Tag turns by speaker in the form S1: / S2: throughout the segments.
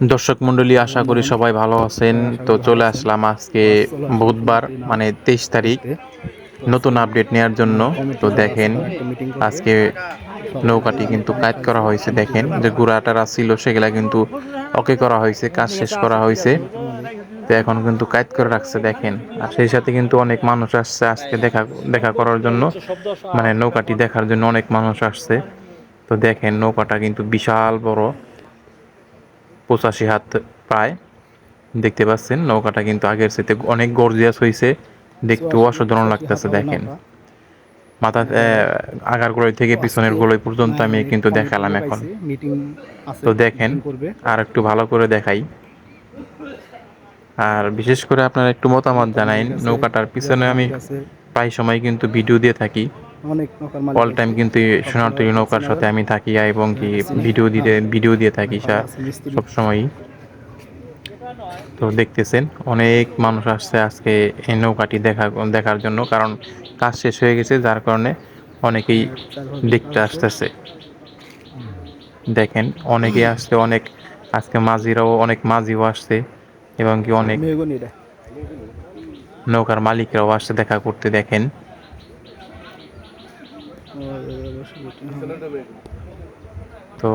S1: দর্শক মন্ডলী আশা করি সবাই ভালো আছেন। তো চলে আসলাম আজকে বুধবার মানে তেইশ তারিখ, নতুন আপডেট নেওয়ার জন্য। তো দেখেন, আজকে নৌকাটি কিন্তু কাজ করা হয়েছে, দেখেন। যে গুড়াটারা ছিল, সেগুলা কিন্তু ওকে করা হয়েছে, কাজ শেষ করা হয়েছে। তো এখন কিন্তু কাজ করে রাখছে, দেখেন। আর সেই সাথে কিন্তু অনেক মানুষ আসছে আজকে দেখা দেখা করার জন্য। মানে নৌকাটি দেখার জন্য অনেক মানুষ আসছে। তো দেখেন, নৌকাটা কিন্তু বিশাল বড়। পঁচাশি হাত প্রায় দেখতে পাচ্ছেন নৌকাটা কিন্তু আগের সাথে অনেক গর্জিয়াস হয়েছে দেখতে অসাধারণ লাগতেছে দেখেন। মাথা আগার গোড়াই থেকে পিছনের গোড়াই পর্যন্ত আমি কিন্তু দেখালাম এখন। তো দেখেন আর একটু ভালো করে দেখাই। আর বিশেষ করে আপনারা একটু মতামত জানাইন নৌকাটার পিছনে আমি প্রায় সময় কিন্তু ভিডিও দিয়ে থাকি। অল টাইম কিন্তু সোনারতরী নৌকার সাথে আমি থাকি এবং কি ভিডিও দিতে ভিডিও দিয়ে থাকি সা- সবসময়ই। তো দেখতেছেন অনেক মানুষ আসছে আজকে এই নৌকাটি দেখা দেখার জন্য কারণ কাজ শেষ হয়ে গেছে যার কারণে অনেকেই দেখতে আসতেছে। দেখেন অনেকেই আসছে অনেক আজকে মাঝিরাও অনেক মাঝিও আসছে এবং কি অনেক নৌকার মালিকরাও আসছে দেখা করতে দেখেন। তো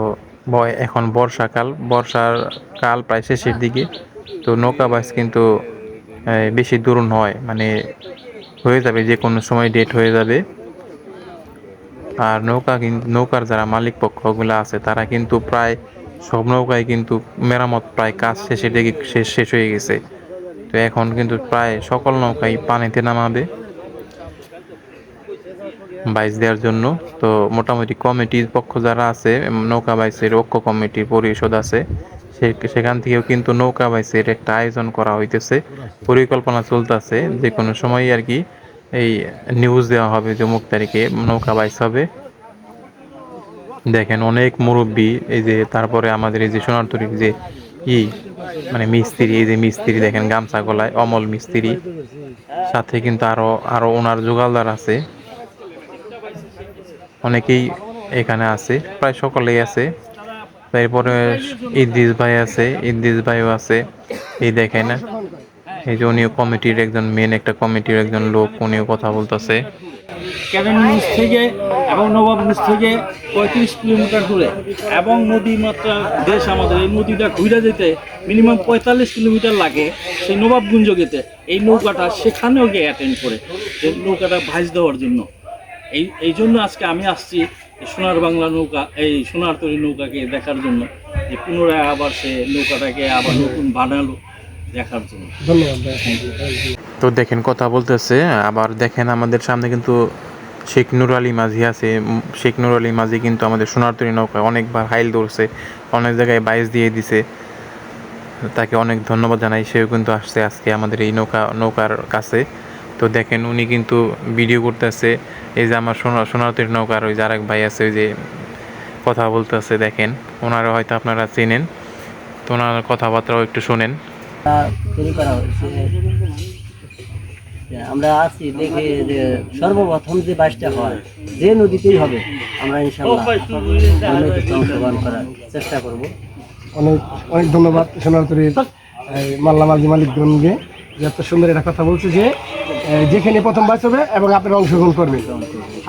S1: এখন বর্ষাকাল। বর্ষার কাল প্রায় শেষের দিকে। তো নৌকা বাস কিন্তু বেশি দূর নয়। মানে হয়ে যাবে, যে কোনো সময় ডেট হয়ে যাবে। আর নৌকা কিন্তু নৌকার যারা মালিক পক্ষগুলো আছে, তারা কিন্তু প্রায় সব নৌকায় কিন্তু মেরামত প্রায় কাজ শেষের দিকে, শেষ শেষ হয়ে গেছে। তো এখন কিন্তু প্রায় সকল নৌকাই পানিতে নামাবে। বাইচ দেওয়ার জন্য। তো মোটামুটি কমিটির পক্ষ যারা আছে নৌকা বাইচের ঐক্য কমিটির পরিষদ আছে সেখান থেকেও কিন্তু নৌকা বাইচের একটা আয়োজন করা হইতেছে। পরিকল্পনা চলতেছে, যে কোনো সময় আর কি এই নিউজ দেওয়া হবে যে মুখ তারিখে নৌকা বাইচ হবে। দেখেন অনেক মুরব্বী, এই যে তারপরে আমাদের এই যে সোনারতরীর যে ই মানে মিস্ত্রি, এই যে মিস্ত্রি দেখেন গামছা গলায়, অমল মিস্ত্রি। সাথে কিন্তু আরও আরও ওনার জোগালদার আছে। অনেকেই এখানে আছে, প্রায় সকলেই আছে। তারপরে ইদ্রিস ভাই আছে, ইদ্রিস ভাইও আছে। এই দেখেন, এই যে উনিও কমিটির একজন মেন একটা কমিটির একজন লোক, উনিও কথা বলতেছে।
S2: থেকে এবং থেকে পঁয়ত্রিশ কিলোমিটার দূরে এবং দেশ আমাদের, এই নদীটা ঘুরে যেতে মিনিমাম পঁয়তাল্লিশ কিলোমিটার লাগে সেই নবাবগঞ্জ যেতে। এই নৌকাটা সেখানেও গিয়ে অ্যাটেন্ড করে এই নৌকাটা ভাইজ দেওয়ার জন্য। এই এই জন্য আজকে আমি আসছি সোনার বাংলা নৌকা এই সোনার তরী নৌকাকে দেখার জন্য। যে পুনরায় আবার সে নৌকাটাকে আবার নতুন বানালো দেখার জন্য।
S1: তো দেখেন কথা বলতেছে আবার দেখেন আমাদের সামনে কিন্তু শেখ নুর আলী মাঝি আছে। শেখ নুর আলী মাঝি কিন্তু আমাদের সোনারতরী নৌকা অনেকবার হাইল ধরছে অনেক জায়গায় বাইশ দিয়ে দিছে। তাকে অনেক ধন্যবাদ জানাই সেও কিন্তু আসছে আজকে আমাদের এই নৌকা নৌকার কাছে। তো দেখেন উনি কিন্তু ভিডিও করতেছে। এই যে আমার সোনা সোনারতরী নৌকার ওই যে আরেক ভাই আছে ওই যে কথা বলতেছে দেখেন। ওনারা হয়তো আপনারা চেনেন। তো ওনার কথাবার্তাও একটু শোনেন।
S3: আমরা আছি দেখে যে সর্বপ্রথম যে বাসটা হয় যে নদীতেই হবে আমরা ইনশাল্লাহ অংশগ্রহণ করার চেষ্টা করব।
S4: অনেক অনেক ধন্যবাদ সোনারতরীর মাল্লা মাঝি মালিকগণকে। যে এত সুন্দর একটা কথা বলছে যে যেখানে প্রথম বাস হবে এবং আপনারা অংশগ্রহণ করবেন।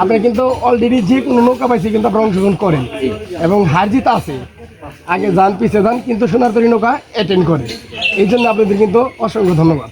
S4: আপনি কিন্তু অলরেডি যে কোনো নৌকা পাইছে কিন্তু আপনারা অংশগ্রহণ করেন। এবং হার জিত আছে। আগে যান পিছিয়ে যান, কিন্তু সোনার তরী নৌকা অ্যাটেন্ড করে। এই জন্য আপনাদের কিন্তু অসংখ্য ধন্যবাদ।